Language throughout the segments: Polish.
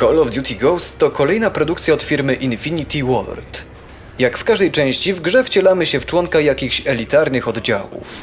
Call of Duty Ghost to kolejna produkcja od firmy Infinity Ward. Jak w każdej części, w grze wcielamy się w członka jakichś elitarnych oddziałów.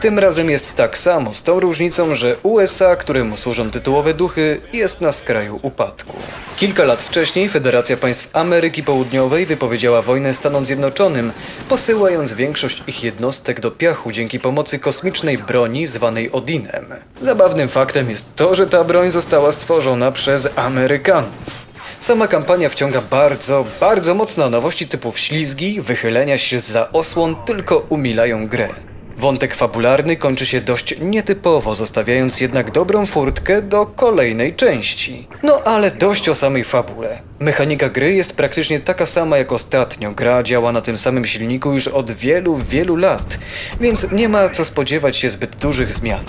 Tym razem jest tak samo, z tą różnicą, że USA, któremu służą tytułowe duchy, jest na skraju upadku. Kilka lat wcześniej Federacja Państw Ameryki Południowej wypowiedziała wojnę Stanom Zjednoczonym, posyłając większość ich jednostek do piachu dzięki pomocy kosmicznej broni zwanej Odinem. Zabawnym faktem jest to, że ta broń została stworzona przez Amerykanów. Sama kampania wciąga bardzo, bardzo mocno nowości typu ślizgi, wychylenia się za osłon tylko umilają grę. Wątek fabularny kończy się dość nietypowo, zostawiając jednak dobrą furtkę do kolejnej części. No ale dość o samej fabule. Mechanika gry jest praktycznie taka sama jak ostatnio. Gra działa na tym samym silniku już od wielu, wielu lat, więc nie ma co spodziewać się zbyt dużych zmian.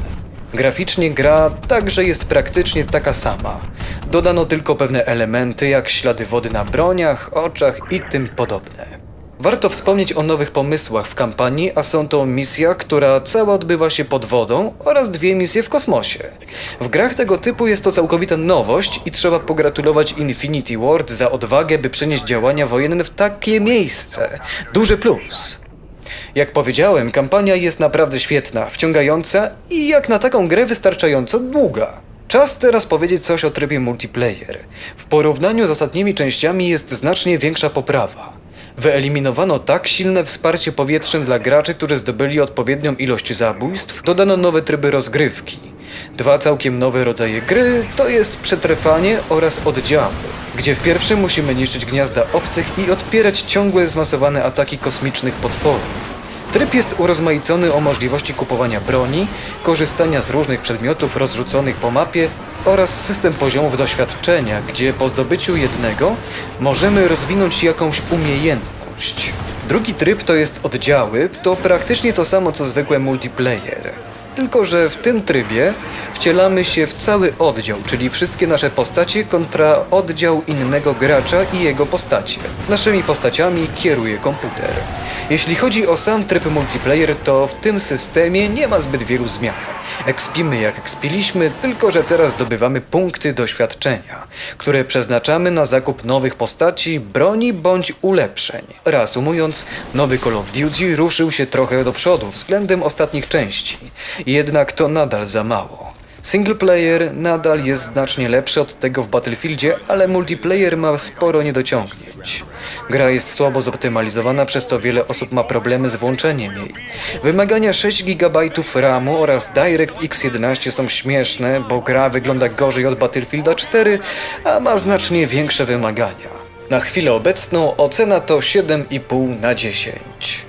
Graficznie gra także jest praktycznie taka sama. Dodano tylko pewne elementy jak ślady wody na broniach, oczach i tym podobne. Warto wspomnieć o nowych pomysłach w kampanii, a są to misja, która cała odbywa się pod wodą oraz dwie misje w kosmosie. W grach tego typu jest to całkowita nowość i trzeba pogratulować Infinity Ward za odwagę, by przenieść działania wojenne w takie miejsce. Duży plus. Jak powiedziałem, kampania jest naprawdę świetna, wciągająca i jak na taką grę wystarczająco długa. Czas teraz powiedzieć coś o trybie multiplayer. W porównaniu z ostatnimi częściami jest znacznie większa poprawa. Wyeliminowano tak silne wsparcie powietrzne dla graczy, którzy zdobyli odpowiednią ilość zabójstw, dodano nowe tryby rozgrywki. Dwa całkiem nowe rodzaje gry to jest przetrwanie oraz oddziały, gdzie w pierwszym musimy niszczyć gniazda obcych i odpierać ciągłe zmasowane ataki kosmicznych potworów. Tryb jest urozmaicony o możliwości kupowania broni, korzystania z różnych przedmiotów rozrzuconych po mapie oraz system poziomów doświadczenia, gdzie po zdobyciu jednego możemy rozwinąć jakąś umiejętność. Drugi tryb to jest oddziały, to praktycznie to samo co zwykłe multiplayer. Tylko, że w tym trybie wcielamy się w cały oddział, czyli wszystkie nasze postacie kontra oddział innego gracza i jego postacie. Naszymi postaciami kieruje komputer. Jeśli chodzi o sam tryb multiplayer, to w tym systemie nie ma zbyt wielu zmian. Ekspimy jak ekspiliśmy, tylko że teraz zdobywamy punkty doświadczenia, które przeznaczamy na zakup nowych postaci, broni bądź ulepszeń. Reasumując, nowy Call of Duty ruszył się trochę do przodu względem ostatnich części, jednak to nadal za mało. Single player nadal jest znacznie lepszy od tego w Battlefieldzie, ale multiplayer ma sporo niedociągnięć. Gra jest słabo zoptymalizowana, przez co wiele osób ma problemy z włączeniem jej. Wymagania 6 GB RAMu oraz DirectX 11 są śmieszne, bo gra wygląda gorzej od Battlefielda 4, a ma znacznie większe wymagania. Na chwilę obecną ocena to 7,5 na 10.